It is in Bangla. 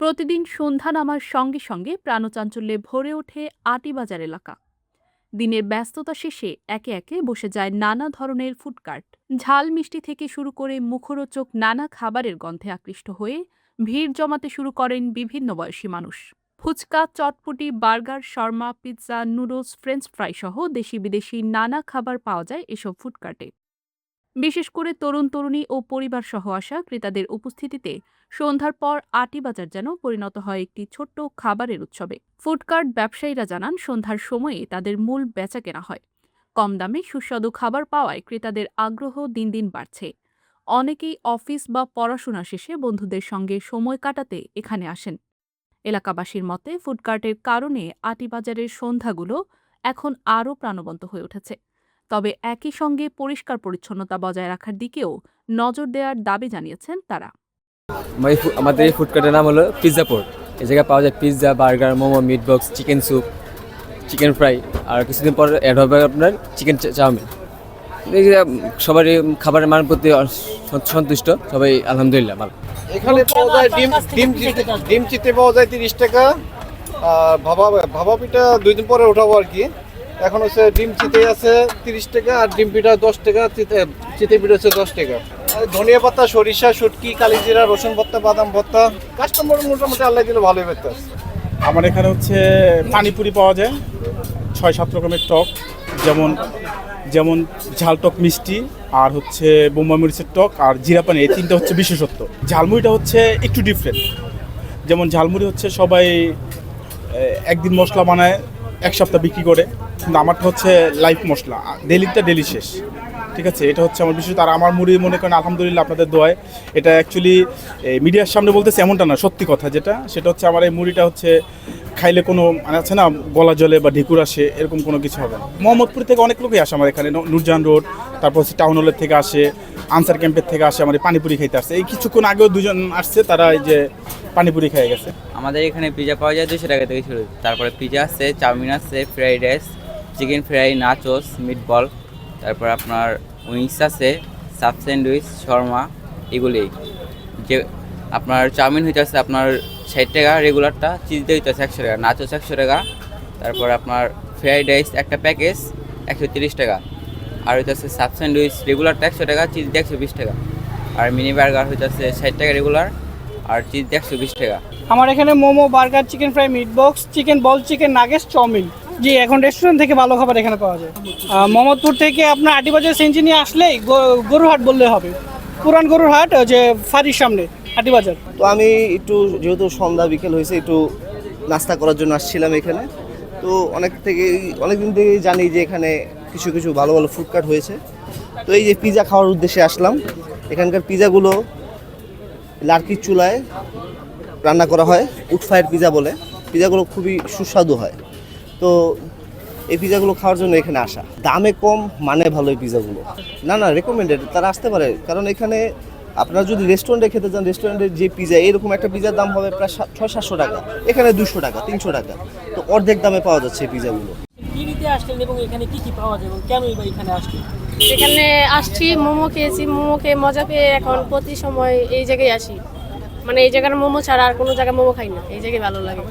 প্রতিদিন সন্ধ্যা নামার সঙ্গে সঙ্গে প্রাণচাঞ্চল্যে ভরে ওঠে আটিবাজার এলাকা। দিনের ব্যস্ততা শেষে একে একে বসে যায় নানা ধরনের ফুডকার্ট ঝাল মিষ্টি থেকে শুরু করে মুখরোচক নানা খাবারের গন্ধে আকৃষ্ট হয়ে ভিড় জমাতে শুরু করেন বিভিন্ন বয়সী মানুষ। ফুচকা, চটপটি, বার্গার, শর্মা, পিৎজা, নুডলস, ফ্রেঞ্চ ফ্রাই সহ দেশি বিদেশি নানা খাবার পাওয়া যায় এসব ফুডকার্টে বিশেষ করে তরুণ তরুণী ও পরিবার সহ আসা ক্রেতাদের উপস্থিতিতে সন্ধ্যার পর আটি বাজার যেন পরিণত হয় একটি ছোট্ট খাবারের উৎসবে। ফুডকার্ট ব্যবসায়ীরা জানান, সন্ধ্যার সময়ে তাদের মূল বেচা কেনা হয়। কম দামে সুস্বাদু খাবার পাওয়ায় ক্রেতাদের আগ্রহ দিন দিন বাড়ছে। অনেকেই অফিস বা পড়াশোনা শেষে বন্ধুদের সঙ্গে সময় কাটাতে এখানে আসেন। এলাকাবাসীর মতে, ফুডকার্টের কারণে আটিবাজারের সন্ধ্যাগুলো এখন আরও প্রাণবন্ত হয়ে উঠেছে। তবে একই সঙ্গে পরিষ্কার পরিচ্ছন্নতা বজায় রাখার দিকেও নজর দেওয়ার দাবি জানিয়েছেন তারা। আমাদের এই ফুডকার্টের নাম হলো পিৎজা পোর্ট এই জায়গায় পাওয়া যায় pizza burger momo meat box chicken soup chicken fry আর কিছুদিন পর অ্যাড হবে আপনার চিকেন চাউমিন। সবারই খাবারের মান প্রতি সন্তুষ্ট সবাই আলহামদুলিল্লাহ ভালো। এখানে পাওয়া যায় ডিম ডিম চিতে ডিম চিতে পাওয়া যায় তিরিশ টাকা। আর ভাবা ভাবা পিঠা দুই দিন পরে ওঠাবো আর কি। এখন হচ্ছে ডিম চিতে আছে তিরিশ টাকা, আর ডিম পিঠা দশ টাকা, চিতে পিঠা হচ্ছে দশ টাকা। ধনিয়া পাতা, সরিষা, শুটকি, কালিজিরা, রসুন ভর্তা, বাদাম ভর্তা কাস্টমার মোটামুটি আল্লাহ দিলে ভালোই পেতে। আমার এখানে হচ্ছে পানিপুরি পাওয়া যায়, ছয়, সাত রকমের টক, যেমন যেমন ঝাল টক মিষ্টি, আর হচ্ছে বোম্বা মরিচের টক, আর জিরা পানি, এই তিনটা হচ্ছে বিশেষত্ব। ঝালমুড়িটা হচ্ছে একটু ডিফারেন্ট যেমন ঝালমুড়ি হচ্ছে সবাই একদিন মশলা বানায় এক সপ্তাহ বিক্রি করে, কিন্তু আমারটা হচ্ছে লাইফ মশলা। ডেলিটা ডেলি শেষ। ঠিক আছে? এটা হচ্ছে আমার বিশেষ আর আমার মুড়ি মনে করেন আলহামদুলিল্লাহ আপনাদের দোয়ায়, এটা অ্যাকচুয়ালি মিডিয়ার সামনে বলতেছে এমনটা না, সত্যি কথা যেটা। সেটা হচ্ছে আমার এই মুড়িটা হচ্ছে, খাইলে কোনো মানে আছে না, গলা জলে বা ঢেকুর আসে, এরকম কোনো কিছু হবে না। মোহাম্মদপুর থেকে অনেক লোকই আসে আমার এখানে ন- নূরজাহান রোড, তারপর হচ্ছে টাউন হলের থেকে আসে আনসার ক্যাম্পের থেকে আসে আমার পানিপুরি খাইতে আসছে এই কিছুক্ষণ আগেও দুজন আসছে, তারা এই যে পানিপুরি খেয়ে গেছে। আমাদের এখানে পিজা পাওয়া যায় দুশো টাকা থেকে শুরু। তারপরে পিজা আছে, চাউমিন আছে fried rice chicken fry nachos meatball তারপর আপনার উইংস আছে সাব স্যান্ডউইচ শর্মা এগুলি যে আপনার চাউমিন হইতে হইতেছে আপনার ষাট টাকা রেগুলারটা চিজতে হইতেছে একশো টাকা নাচোস একশো টাকা, তারপর আপনার ফ্রাইড রাইস একটা প্যাকেজ একশো তিরিশ টাকা। আর হইতেছে সাব স্যান্ডউইচ রেগুলারটা একশো টাকা চিজ দিয়ে একশো বিশ টাকা। আর মিনি বার্গার হইতেছে ষাট টাকা রেগুলার আর চিজ দিয়ে একশো বিশ টাকা। আমার এখানে momo burger chicken fry meat box chicken ball chicken nuggets chowmein জি এখন রেস্টুরেন্ট থেকে ভালো খাবার এখানে পাওয়া যায়। মোহাম্মদপুর থেকে আপনার আটিবাজার সেঞ্চি নিয়ে আসলেই গ- গরুরহাট বললে হবে। পুরান গরুর হাট ওই যে ফাঁড়ির সামনে আটিবাজার তো আমি একটু যেহেতু সন্ধ্যা বিকেল হয়েছে একটু নাস্তা করার জন্য আসছিলাম এখানে। তো অনেক থেকে অনেক দিন থেকেই জানি যে এখানে কিছু কিছু ভালো ভালো ফুডকার্ট হয়েছে। তো এই যে পিজা খাওয়ার উদ্দেশ্যে আসলাম। এখানকার পিজাগুলো লার্কির চুলায় রান্না করা হয় উটফায়ের পিজা বলে। পিজাগুলো খুবই সুস্বাদু হয়। তো এই পিজাগুলো খাওয়ার জন্য এখানে আসা। দামে কম মানে ভালো এই পিজাগুলো না না রেকমেন্ডেড তারা আসতে পারে। কারণ এখানে আপনারা যদি রেস্টুরেন্টে খেতে চান রেস্টুরেন্টের যে পিজা এরকম একটা পিজার দাম হবে প্রায় ছয়, সাতশো টাকা। এখানে দুশো টাকা, তিনশো টাকা। তো অর্ধেক দামে পাওয়া যাচ্ছে এই পিজাগুলো আসলেন এবং এখানে কি কি পাওয়া যায় এবং কেনই বা এখানে আসলেন? এখানে আসছি, মোমো খেয়েছি, মোমো খেয়ে মজা পেয়ে এখন প্রতি সময় এই জায়গায় আসি। মানে এই জায়গার মোমো ছাড়া আর কোনো জায়গায় মোমো খাই না, এই জায়গায় ভালো লাগে।